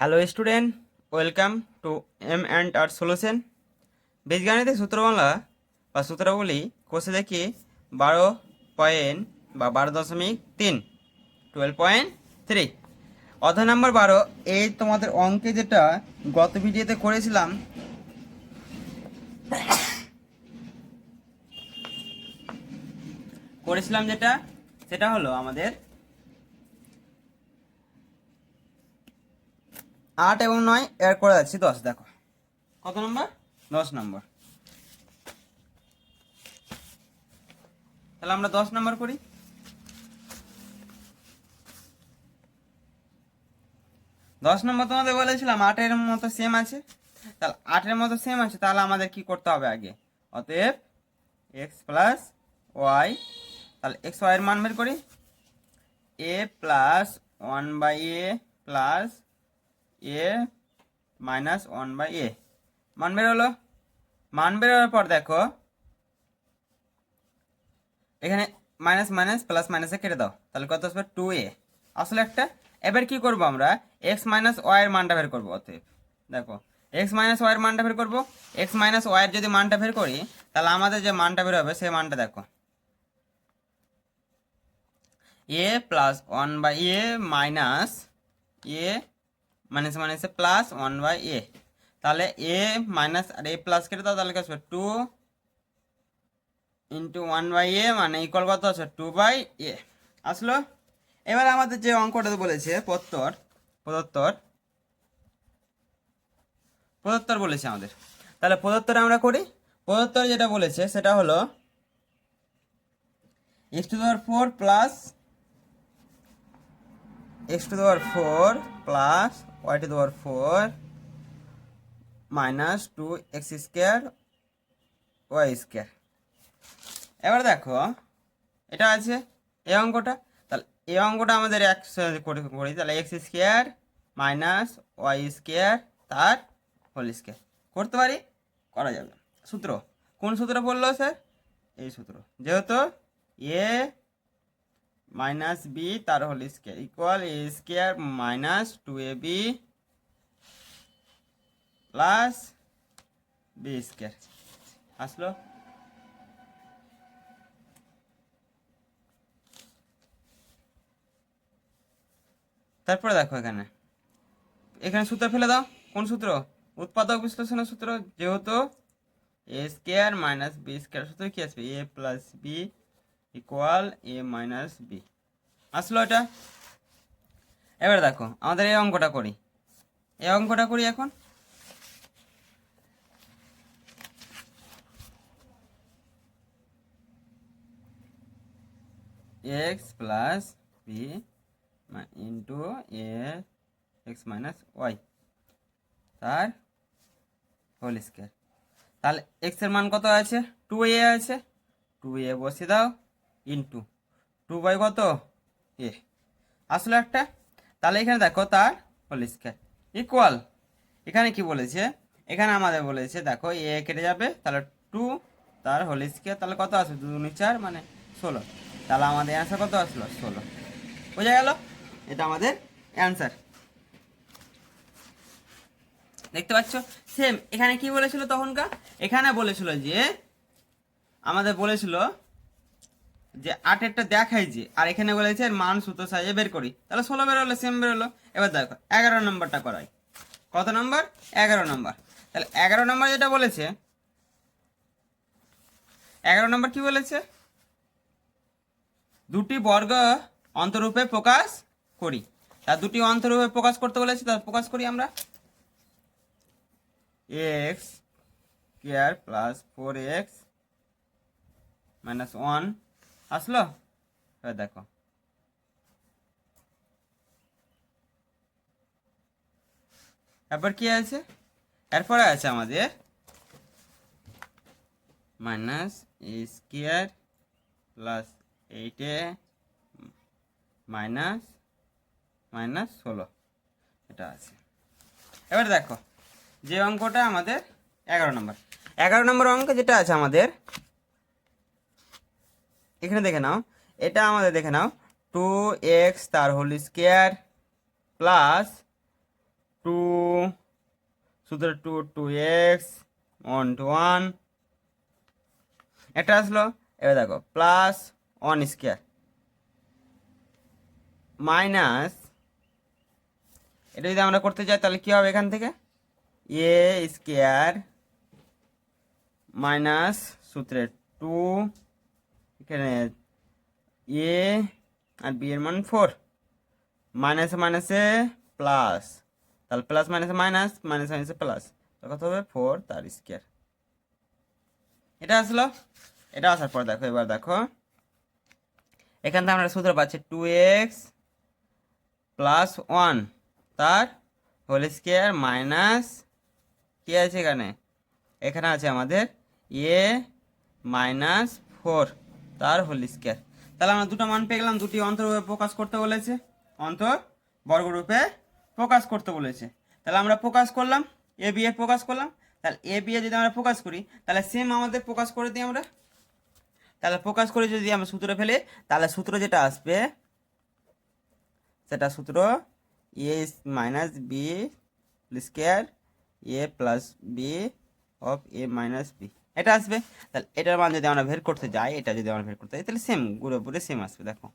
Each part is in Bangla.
Hello student welcome to M and R solution বীজগণিতের সূত্রমালা বা সূত্রাবলী কোষে দেখি বারো পয়েন্ট বা বারো দশমিক তিন টুয়েলভ পয়েন্ট থ্রি অধ্যায় নাম্বার বারো, এই তোমাদের অঙ্কে যেটা গত ভিডিওতে করেছিলাম করেছিলাম যেটা, সেটা হলো আমাদের আট এবং নয় এর করে যাচ্ছি দশ, দেখো। কত নম্বর? দশ নম্বর। তাহলে আমরা দশ নম্বর করি। দশ নম্বর তোমাদের বলেছিলাম, আটের মতো সেম আছে। তাহলে আটের মতো সেম আছে, তাহলে আমাদের কি করতে হবে আগে? অতএব এক্স প্লাস ওয়াই তাহলে এক্স ওয়াইয়ের মান বের করি। A plus one by A plus A minus one by A মান বেরোলো মান বেরোনোর পর দেখো, এখানে মাইনাস মাইনাস প্লাস মাইনাসে কেটে দাও। তাহলে কত আসবে? টু এ আসলে একটা, এবার কি করব আমরা? এক্স মাইনাস ওয়াই এর মানটা বের করব। অতএব দেখো এক্স মাইনাস ওয়াই এর মানটা বের করব। এক্স মাইনাস ওয়াই এর যদি মানটা বের করি, তাহলে আমাদের যে মানটা বের হবে সেই মানটা দেখো। A plus one by A minus A minus মাইনাসে প্লাস ওয়ান বাই এ তাহলে এ মাইনাস আর এ প্লাস কেটে দাও, তাহলে কি আসবে? Two into one by A মানে ইকুয়াল কত আছে টু বাই এ আসলো? এবার আমাদের যে অঙ্কটা বলেছে প্রত্তর প্রদত্তর প্রদত্তর বলেছে আমাদের। তাহলে প্রদত্তর আমরা করি। প্রদত্তর যেটা বলেছে, সেটা হলো এক্স টু দেওয়ার ফোর প্লাস এক্স টু দেওয়ার ফোর প্লাস ওয়াই টু দেওয়ার four minus two X square Y square. এবার দেখো, এটা আছে এই অঙ্কটা, তাহলে এই অঙ্কটা আমাদের করে করি, তাহলে X square minus Y square তার হোল স্কোয়ার। করতে পারি? করা যাবে। সূত্র, কোন সূত্র বলল স্যার এই সূত্র। যেহেতু এ মাইনাস বি তার whole square equal A square minus two A B plus B square আসলো? তারপরে দেখো এখানে। এখানে সূত্র ফেলে দাও। কোন সূত্র? উৎপাদক বিশ্লেষণের সূত্র। যেহেতু A square minus B square সূত্র কি আসবে? A plus B equal A minus B আসলো এটা? এবার দেখো, আমাদের এই অঙ্কটা করি। এই অঙ্কটা করি এখন। X plus B into A X minus Y তার হোল স্কোয়ার তাহলে এক্সের মান কত আছে? টু এ আছে। টু এ বসে দাও। ইন্টু টু বাই কত? এ। আসলে একটা। তাহলে এখানে দেখো তার হোল স্কোয়ার ইকুয়াল এখানে কি বলেছে? এখানে আমাদের বলেছে, দেখো, এ কেটে যাবে, তাহলে টু তার হোল স্কোয়ার তাহলে কত আসবে? দু দুনি চার মানে ষোলো। তাহলে আমাদের অ্যান্সার কত আসলো? ষোলো। বোঝা গেল? এটা আমাদের অ্যান্সার দেখতে পাচ্ছ? সেম এখানে কি বলেছিল তখনকার? এখানে বলেছিল যে, আমাদের বলেছিল যে আটেরটা যে, আর এখানে বলেছে মান সূত্র সাজিয়ে বের করি। তাহলে ষোলো বেরোলো সেম বেরোলো। এবার দেখো, এগারো নম্বরটা করাই। কত নম্বর? এগারো নম্বর। তাহলে এগারো নম্বর যেটা বলেছে, এগারো নম্বর কি বলেছে? দুটি বর্গ অন্তরূপে প্রকাশ করি। তা দুটি অন্তরূপে প্রকাশ করতে বলেছে, তা প্রকাশ করি আমরা। X square plus four X minus one আসলো? এবার দেখো। তারপর কি আছে? এরপরে আছে আমাদের মাইনাস স্কোয়ার প্লাস এইটে মাইনাস মাইনাস ষোলো। এটা আছে। এবার দেখো, যে অঙ্কটা আমাদের এগারো নম্বর। এগারো নম্বর অঙ্ক যেটা আছে আমাদের এখানে দেখে নাও। এটা আমাদের দেখে নাও। টু এক্স তার হোল স্কোয়ার প্লাস টু সূত্র two two X one two one এটা আসলো। এবার দেখো প্লাস ওয়ান স্কোয়ার মাইনাস এটা যদি আমরা করতে চাই তাহলে কী হবে এখান থেকে? এ স্কোয়ার মাইনাস সূত্রের টু এ আর বি এর মান ফোর মাইনাসে মাইনাসে প্লাস তাহলে প্লাস মাইনাসে মাইনাস মাইনাস মাইনাসে প্লাস কত হবে? ফোর তার স্কোয়ার এটা আসলো? এটা আসার পর দেখো, এবার দেখো। এখান থেকে আমরা সূত্র পাচ্ছি টু এক্স প্লাস ওয়ান তার হোল স্কোয়ার মাইনাস কী আছে এখানে। এখানে আছে আমাদের এ মাইনাস ফোর তার হোল স্কোয়ার তাহলে আমরা দুটো মান পেয়ে গেলাম, দুটি অন্তররূপে প্রকাশ করতে বলেছে। অন্তর, বর্গরূপে প্রকাশ করতে বলেছে। তাহলে আমরা প্রকাশ করলাম এ বি এ প্রকাশ করলাম। তাহলে এ বি এ যদি আমরা প্রকাশ করি, তাহলে সেম আমাদের প্রকাশ করে দিই আমরা। তাহলে প্রকাশ করে যদি আমরা সূত্র ফেলি, তাহলে সূত্র যেটা আসবে, সেটা সূত্র A minus B square A plus B of A minus B এটা আসবে। তাহলে এটার মান যদি আমরা বের করতে যাই, এটা যদি আমরা বের করতে যাই, তাহলে সেম পুরোপুরি সেম আসবে, দেখো।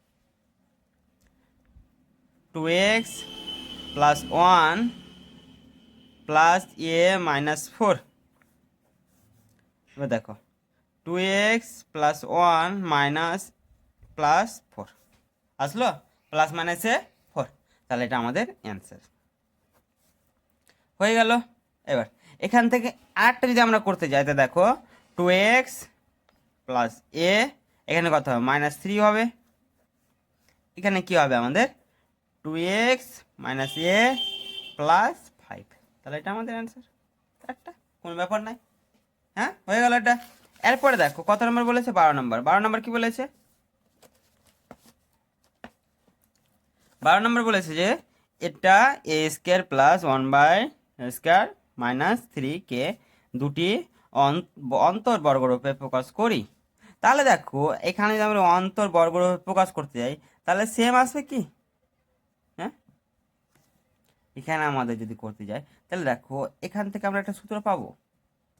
Two X plus one plus A minus four এবার দেখো two X plus one minus plus four আসলো? প্লাস মাইনাসে ফোর তাহলে এটা আমাদের অ্যান্সার হয়ে গেল। এবার এখান থেকে আরেকটা যদি আমরা করতে যাই, তা দেখো টু এক্স প্লাস এ এখানে কত হবে? মাইনাস থ্রি হবে। এখানে কি হবে আমাদের? Two X minus A plus five তাহলে এটা আমাদের অ্যান্সার একটা কোনো ব্যাপার নাই। হ্যাঁ? হয়ে গেল এটা। এরপরে দেখো, কত নম্বর বলেছে? বারো নম্বর। বারো নম্বর কি বলেছে? বারো নম্বর বলেছে যে এটা A square plus one by square minus three কে দুটি অন- অন্তর বর্গরূপে প্রকাশ করি। তাহলে দেখো, এখানে যদি আমরা অন্তর বর্গরূপে প্রকাশ করতে যাই, তাহলে সেম আসবে কি? হ্যাঁ? এখানে আমাদের যদি করতে যাই, তাহলে দেখো, এখান থেকে আমরা একটা সূত্র পাবো।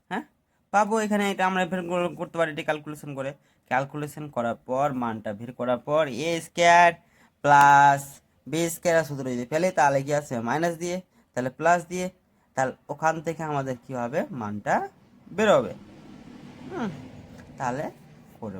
হ্যাঁ? পাবো এখানে, এটা আমরা বের কর- করতে পারি এটি ক্যালকুলেশন করে। ক্যালকুলেশন করার পর, মানটা বের করার পর A square plus B square সূত্র যদি ফেলে, তাহলে কি আসবে মাইনাস দিয়ে। তাহলে প্লাস দিয়ে। তাহলে ওখান থেকে আমাদের কি হবে? মানটা বেরোবে। হুম তাহলে করে